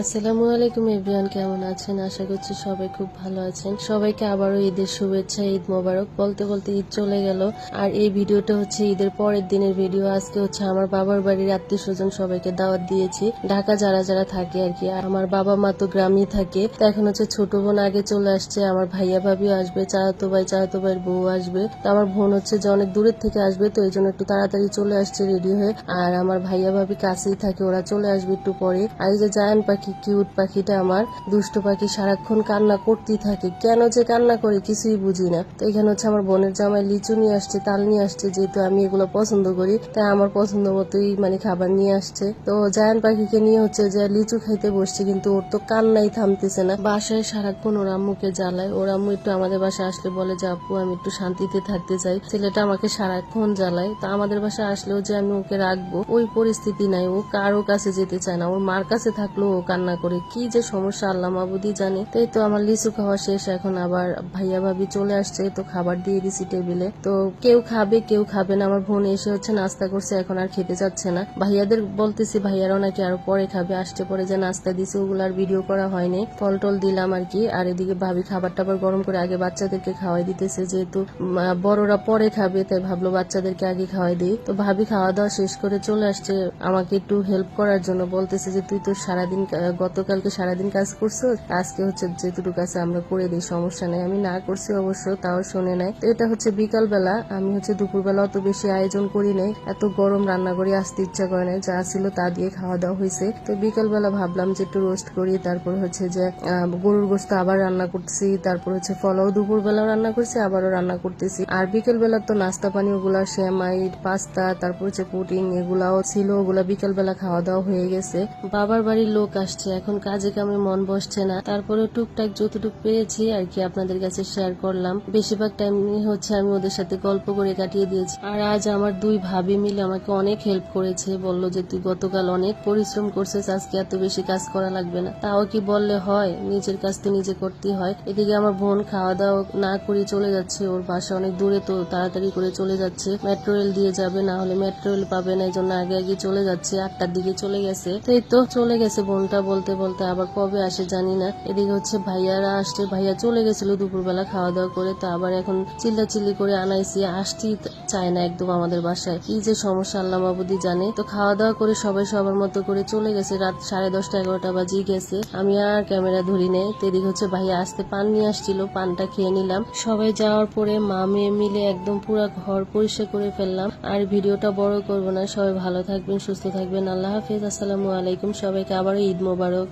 আসসালামু আলাইকুম এভরিওয়ান, কেমন আছেন? আশা করছি সবাই খুব ভালো আছেন। সবাইকে আবারও ঈদের শুভেচ্ছা, ঈদ মোবারক বলতে বলতে ঈদ চলে গেল। আর এই ভিডিওটা হচ্ছে ঈদের পরের দিনের ভিডিও। আজকে হচ্ছে আমার বাবার বাড়ির আত্মীয় স্বজন সবাইকে দাওয়াত দিয়েছি। ঢাকা যারা যারা থাকে আর কি। আমার বাবা মা তো গ্রামেই থাকে। তো এখন হচ্ছে ছোট বোন আগে চলে আসছে, আমার ভাইয়া ভাবিও আসবে চাচাতো ভাই চাচাতো ভাইয়ের বউ আসবে। তো আমার বোন হচ্ছে যে অনেক দূরের থেকে আসবে, তো এই জন্য একটু তাড়াতাড়ি চলে আসছে রেডি হয়ে। আর আমার ভাইয়া ভাবি কাছেই থাকে, ওরা চলে আসবে একটু পরে। আর এই যে জায়ান পাখি কিউট পাখিটা আমার। দুষ্ট পাখি সারাক্ষণ কান্না করতেই থাকে। কেন যে কান্না করে কিছুই বুঝি না। তো এখানে হচ্ছে আমার বোনের জামাই লিচু নিয়ে আসছে, তাল নিয়ে আসছে, যেহেতু আমি এগুলো পছন্দ করি, তাই আমার পছন্দ মতোই মানে খাবার নিয়ে আসছে। তো জায়ান পাখিকে নিয়ে হচ্ছে যে লিচু খাইতে বসছে, কিন্তু ওর তো কান্নাই থামতেছে না। বাসায় সারাক্ষণ ওর আম্মুকে জ্বালায়। ওর আম্মু একটু আমাদের বাসায় আসলে বলে, যে আপু, আমি একটু শান্তিতে থাকতে চাই। ছেলেটা আমাকে সারাক্ষণ জ্বালায়। তা আমাদের বাসায় আসলেও যে আমি ওকে রাখব, ওই পরিস্থিতি নাই। ও কারও কাছে যেতে চায় না। ওর মার কাছে থাকলেও ও কান্না করে। কি যে সমস্যা, আল্লাহ মাবুদি জানে। তাই তো আমার লিচু খাওয়া শেষ, এখন আবার ভাইয়া ভাবি চলে আসছে, তো খাবার দিয়ে দিছি টেবিলে। তো কেউ খাবে কেউ খাবে না, আমার বোন এসে হচ্ছে নাস্তা করছে, এখন আর খেতে চাচ্ছে না। ভাইয়াদের বলতেছি, ভাইয়ারাও নাকি আরও পরে খাবে আসতে পরে যে নাস্তা দিছে, ওগুলো আর ভিডিও করা হয়নি। ফল টল দিলাম আর কি, আর এদিকে ভাবি খাবার টাবার গরম করে আগে বাচ্চাদেরকে খাওয়াই দিতেছে, যেহেতু বড়রা পরে খাবে, তাই ভাবলো বাচ্চাদেরকে আগে খাওয়াই দিই। তো ভাবি খাওয়া দাওয়া শেষ করে চলে আসছে, আমাকে একটু হেল্প করার জন্য বলতেছে যে, তুই তো সারাদিন গতকালকে সারাদিন কাজ করছ, আজকে হচ্ছে যেটুকু কাজ আমরা করে দিই, সমস্যা নেই। আমি না করছি অবশ্য, তাও শুনে নাই। তো এটা হচ্ছে বিকাল বেলা আমি হচ্ছে দুপুরবেলা অত বেশি আয়োজন করি নাই, এত গরম রান্না করে আসতে ইচ্ছা করে নাই, যা ছিল তা দিয়ে খাওয়া দাওয়া হয়েছে। তো বিকাল বেলা ভাবলাম যে একটু রোস্ট করি, তারপর হচ্ছে যে গরুর গোস্ত আবার রান্না করতেছি, তারপর হচ্ছে ফলও দুপুর বেলাও রান্না করছি, আবারও রান্না করতেছি। আর বিকেল বেলা তো নাস্তা পানি, ওগুলা সেমাই, পাস্তা, তারপর হচ্ছে পুটিং এগুলাও ছিল, ওগুলা বিকেল বেলা খাওয়া দাওয়া হয়ে গেছে। বাবার বাড়ির লোক আসছে এখন কাজে কামে মন বসছে না। তারপরে টুকটাক যতটুকু পেরেছি আর কি আপনাদের কাছে শেয়ার করলাম। বেশিরভাগ টাইম হচ্ছে আমি ওদের সাথে গল্প করে কাটিয়ে দিয়েছি। আর আজ আমার দুই ভাবি মিলে আমাকে অনেক হেল্প করেছে। বলল যে, তুই গতকাল অনেক পরিশ্রম করছিস, আজকে এত বেশি কাজ করা লাগবে না। তাও কি বললে হয়, নিজের কাজ তো নিজে করতে হয়। এদিকে আমার বোন খাওয়া দাওয়া না করে চলে যাচ্ছে। ওর বাসা অনেক দূরে তো, তাড়াতাড়ি করে চলে যাচ্ছে। মেট্রো রেল দিয়ে যাবে, না হলে মেট্রো রেল পাবে না। এই জন্য আগে আগে চলে যাচ্ছে। আটটার দিকে চলে গেছে। তো এই তো চলে গেছে বোনটা। বলতে বলতে আবার কবে আসে জানি না। এদিকে হচ্ছে ভাইয়ারা আসছে, ভাইয়া চলে গেছিল দুপুরবেলা খাওয়া দাওয়া করে, তো আবার এখন চিল্লা চিল্লি করে আনাইছি আসতেই চায় না একদম আমাদের বাসায়। কি যে সমস্যা আল্লাহ মাবুদি জানে। তো খাওয়া দাওয়া করে সবাই সবার মতো করে চলে গেছে, রাত সাড়ে দশটা এগারোটা বাজি গেছে। আমি আর ক্যামেরা ধরি নেই। তো এদিকে হচ্ছে ভাইয়া আসতে পান নিয়ে আসছিল, পানটা খেয়ে নিলাম। সবাই যাওয়ার পরে মা মেয়ে মিলে একদম পুরা ঘর পরিষ্কার করে ফেললাম। আর ভিডিওটা বড় করব না। সবাই ভালো থাকবেন, সুস্থ থাকবেন। আল্লাহ হাফিজ। আসসালামু আলাইকুম। সবাইকে আবারও ঈদ মোবারক।